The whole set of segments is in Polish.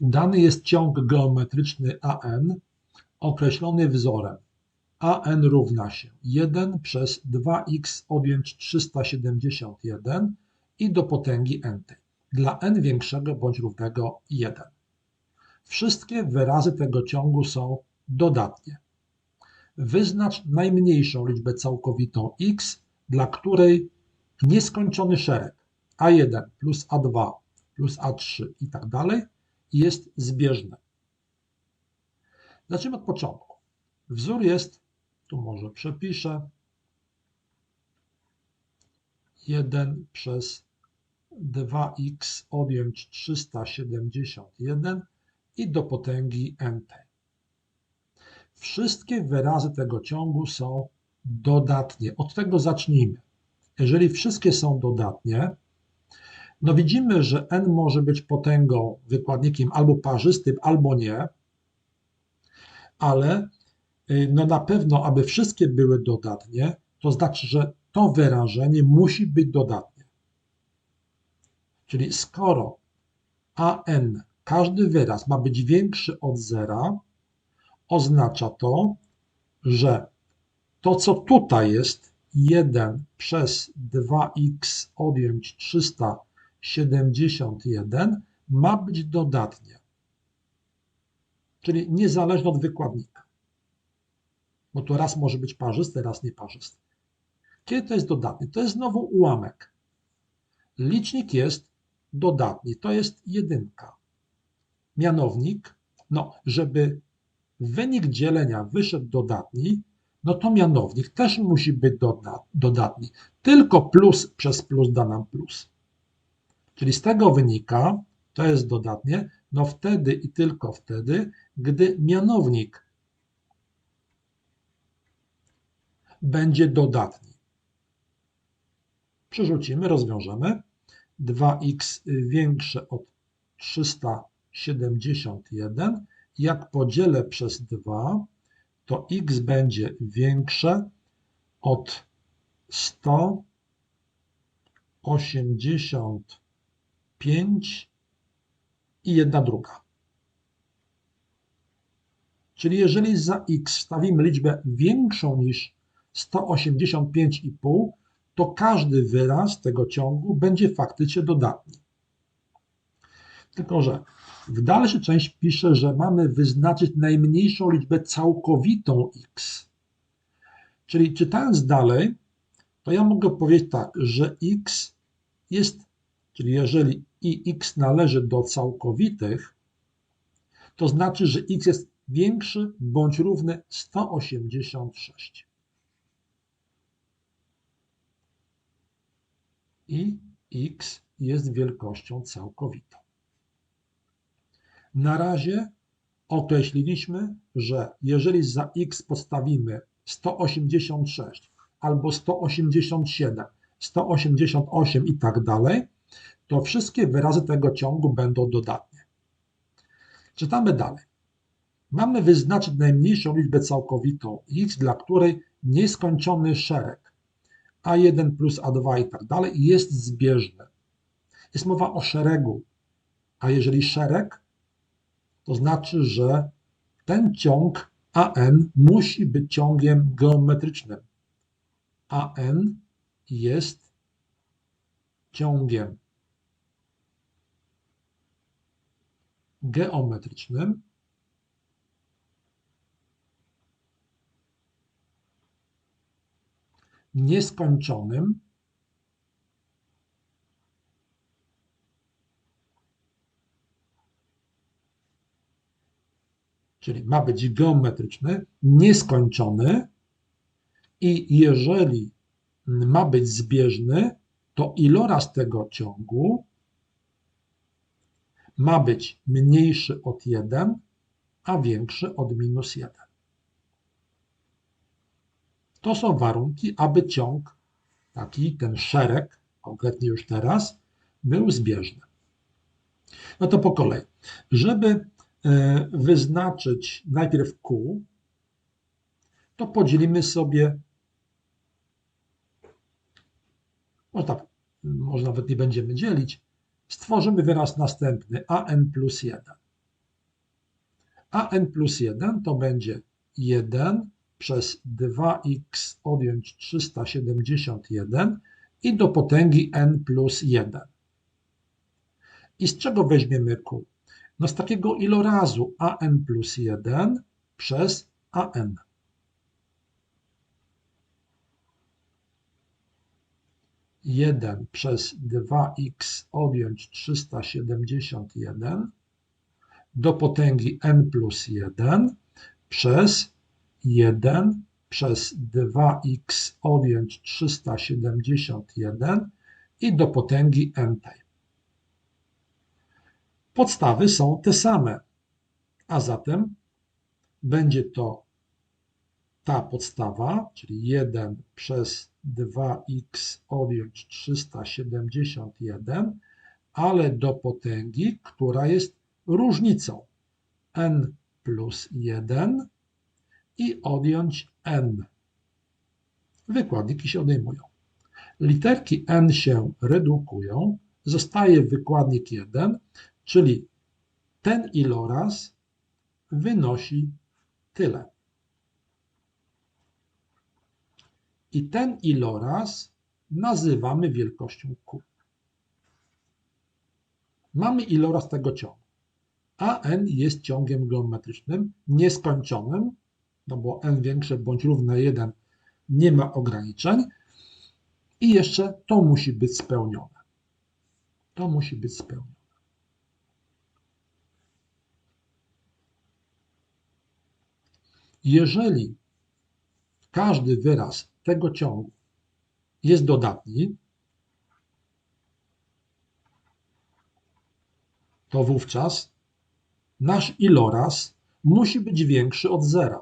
Dany jest ciąg geometryczny AN określony wzorem AN równa się 1 przez 2x odjąć 371 i do potęgi n dla n większego bądź równego 1. Wszystkie wyrazy tego ciągu są dodatnie. Wyznacz najmniejszą liczbę całkowitą x, dla której nieskończony szereg a1 plus a2 plus a3 i tak dalej jest zbieżny. Zacznijmy od początku. Wzór jest, tu może przepiszę, 1 przez 2x odjąć 371 i do potęgi nt. Wszystkie wyrazy tego ciągu są dodatnie. Od tego zacznijmy. Jeżeli wszystkie są dodatnie, no widzimy, że n może być potęgą, wykładnikiem albo parzystym, albo nie, ale y, no na pewno, aby wszystkie były dodatnie, to znaczy, że to wyrażenie musi być dodatnie. Czyli skoro an, każdy wyraz ma być większy od zera, oznacza to, że to, co tutaj jest, 1 przez 2x odjąć 371 ma być dodatnie. Czyli niezależne od wykładnika. Bo to raz może być parzysty, raz nieparzysty. Kiedy to jest dodatnie? To jest znowu ułamek. Licznik jest dodatni, to jest jedynka. Mianownik, no, żeby wynik dzielenia wyszedł dodatni, no to mianownik też musi być dodatni. Tylko plus przez plus da nam plus. Czyli z tego wynika, to jest dodatnie, no wtedy i tylko wtedy, gdy mianownik będzie dodatni. Przerzucimy, rozwiążemy. 2x większe od 371. Jak podzielę przez 2, to x będzie większe od 185 i jedna druga. Czyli jeżeli za x stawimy liczbę większą niż 185,5, to każdy wyraz tego ciągu będzie faktycznie dodatni. Tylko, że w dalszej części pisze, że mamy wyznaczyć najmniejszą liczbę całkowitą x. Czyli czytając dalej, to ja mogę powiedzieć tak, że x jest, czyli jeżeli i x należy do całkowitych, to znaczy, że x jest większy bądź równy 186. i x jest wielkością całkowitą. Na razie określiliśmy, że jeżeli za x postawimy 186 albo 187, 188 i tak dalej, to wszystkie wyrazy tego ciągu będą dodatnie. Czytamy dalej. Mamy wyznaczyć najmniejszą liczbę całkowitą x, dla której nieskończony szereg a1 plus A2 i tak dalej jest zbieżny. Jest mowa o szeregu, a jeżeli szereg, to znaczy, że ten ciąg AN musi być ciągiem geometrycznym. AN jest ciągiem geometrycznym, nieskończonym. Czyli ma być geometryczny, nieskończony. I jeżeli ma być zbieżny, to iloraz tego ciągu ma być mniejszy od 1, a większy od minus 1. To są warunki, aby ciąg, taki ten szereg, konkretnie już teraz, był zbieżny. No to po kolei. Żeby e, wyznaczyć najpierw Q, to podzielimy sobie, może, może nawet nie będziemy dzielić, stworzymy wyraz następny, an plus 1. a n plus 1 to będzie 1 przez 2x odjąć 371 i do potęgi n plus 1. I z czego weźmiemy q? No z takiego ilorazu an plus 1 przez an. Jeden przez 2x odjąć 371 do potęgi n plus 1 przez 1 przez 2x odjąć 371 i do potęgi n. Podstawy są te same, a zatem będzie to ta podstawa, czyli 1 przez 2x odjąć 371, ale do potęgi, która jest różnicą n plus 1 i odjąć n. Wykładniki się odejmują. Literki n się redukują, zostaje wykładnik 1, czyli ten iloraz wynosi tyle. I ten iloraz nazywamy wielkością Q. Mamy iloraz tego ciągu. A n jest ciągiem geometrycznym nieskończonym, no bo n większe bądź równe 1 nie ma ograniczeń. I jeszcze to musi być spełnione. To musi być spełnione. Jeżeli każdy wyraz tego ciągu jest dodatni, to wówczas nasz iloraz musi być większy od zera.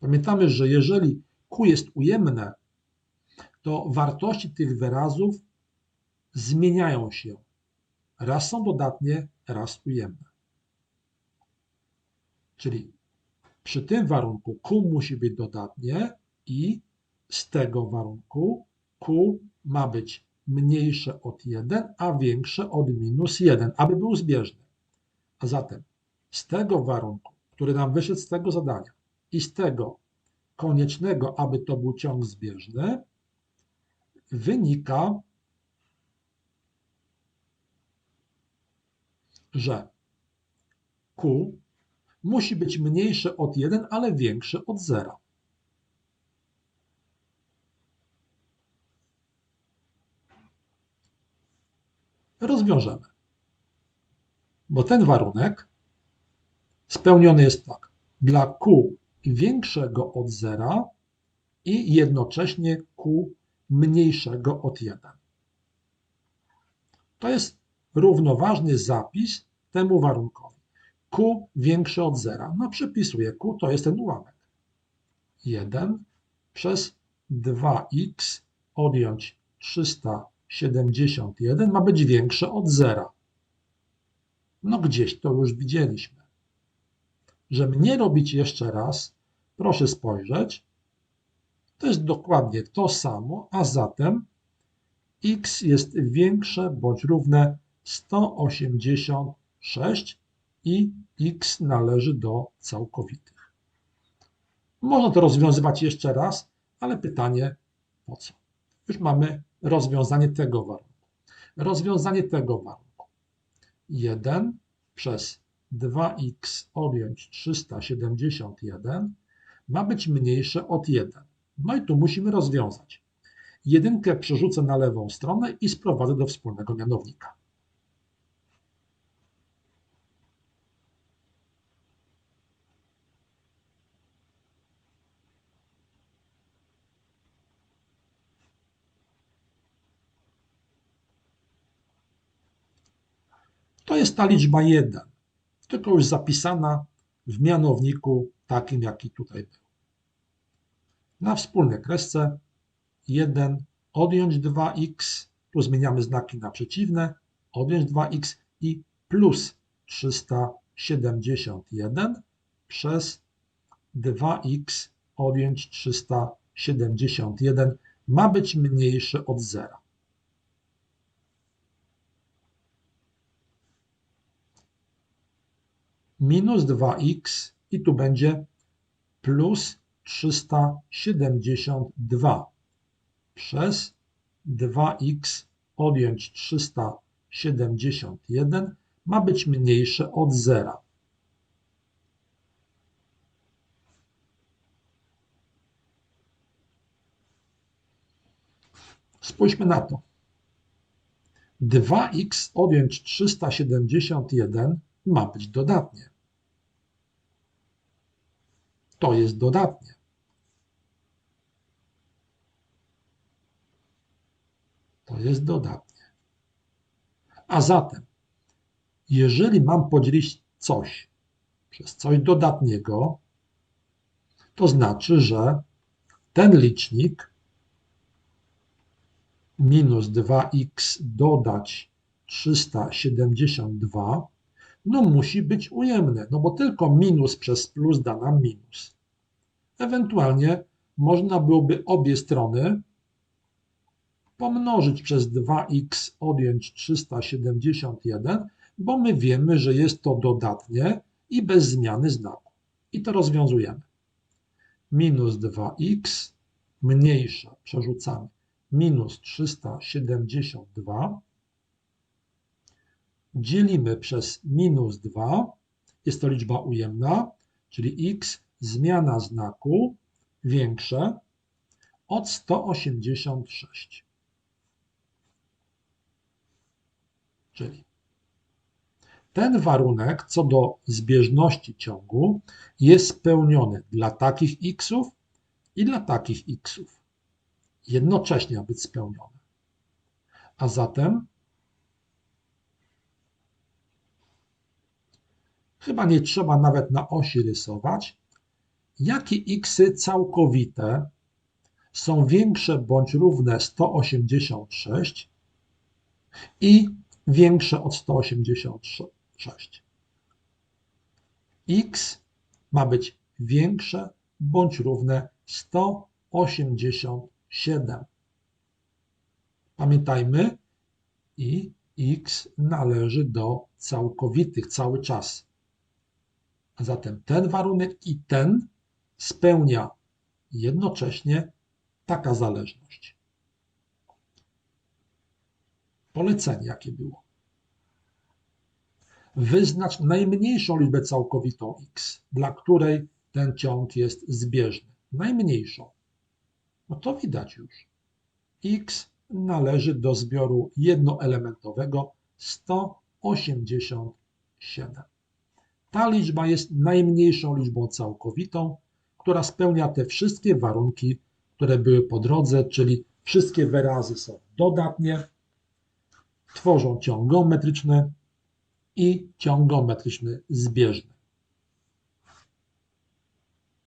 Pamiętamy, że jeżeli Q jest ujemne, to wartości tych wyrazów zmieniają się. Raz są dodatnie, raz ujemne. Czyli przy tym warunku Q musi być dodatnie i z tego warunku Q ma być mniejsze od 1, a większe od minus 1, aby był zbieżny. A zatem z tego warunku, który nam wyszedł z tego zadania i z tego koniecznego, aby to był ciąg zbieżny, wynika, że Q musi być mniejsze od 1, ale większe od 0. Rozwiążemy. Bo ten warunek spełniony jest tak. Dla Q większego od 0 i jednocześnie Q mniejszego od 1. To jest równoważny zapis temu warunkowi. Q większe od 0. No przepisuję Q, to jest ten ułamek. 1 przez 2x odjąć 371 ma być większe od 0. No gdzieś to już widzieliśmy. Żeby nie robić jeszcze raz, proszę spojrzeć, to jest dokładnie to samo, a zatem x jest większe bądź równe 186 i x należy do całkowitych. Można to rozwiązywać jeszcze raz, ale pytanie po co? Już mamy rozwiązanie tego warunku. Rozwiązanie tego warunku. 1 przez 2x odjąć 371 ma być mniejsze od 1. No i tu musimy rozwiązać. Jedynkę przerzucę na lewą stronę i sprowadzę do wspólnego mianownika. Jest ta liczba 1, tylko już zapisana w mianowniku takim, jaki tutaj był. Na wspólnej kresce 1 odjąć 2x, tu zmieniamy znaki na przeciwne, odjąć 2x i plus 371 przez 2x odjąć 371 ma być mniejsze od zera. Minus 2x i tu będzie plus 372 przez 2x odjąć 371 ma być mniejsze od zera. Spójrzmy na to. 2x odjąć 371 ma być dodatnie. To jest dodatnie. To jest dodatnie. A zatem, jeżeli mam podzielić coś przez coś dodatniego, to znaczy, że ten licznik minus 2x dodać 372, no musi być ujemny, no bo tylko minus przez plus da nam minus. Ewentualnie można byłoby obie strony pomnożyć przez 2x odjąć 371, bo my wiemy, że jest to dodatnie i bez zmiany znaku. I to rozwiązujemy. Minus 2x mniejsze przerzucamy minus 372 dzielimy przez minus 2, jest to liczba ujemna, czyli x zmiana znaku większe od 186. Czyli ten warunek co do zbieżności ciągu jest spełniony dla takich xów i dla takich xów. Jednocześnie ma być spełnione. A zatem chyba nie trzeba nawet na osi rysować, jakie xy całkowite są większe bądź równe 186 i większe od 186. x ma być większe bądź równe 187. Pamiętajmy, i x należy do całkowitych cały czas. A zatem ten warunek i ten spełnia jednocześnie taka zależność. Polecenie jakie było? Wyznacz najmniejszą liczbę całkowitą x, dla której ten ciąg jest zbieżny. Najmniejszą. No to widać już. x należy do zbioru jednoelementowego 187. Ta liczba jest najmniejszą liczbą całkowitą, która spełnia te wszystkie warunki, które były po drodze, czyli wszystkie wyrazy są dodatnie, tworzą ciąg geometryczny i ciąg geometryczny zbieżny.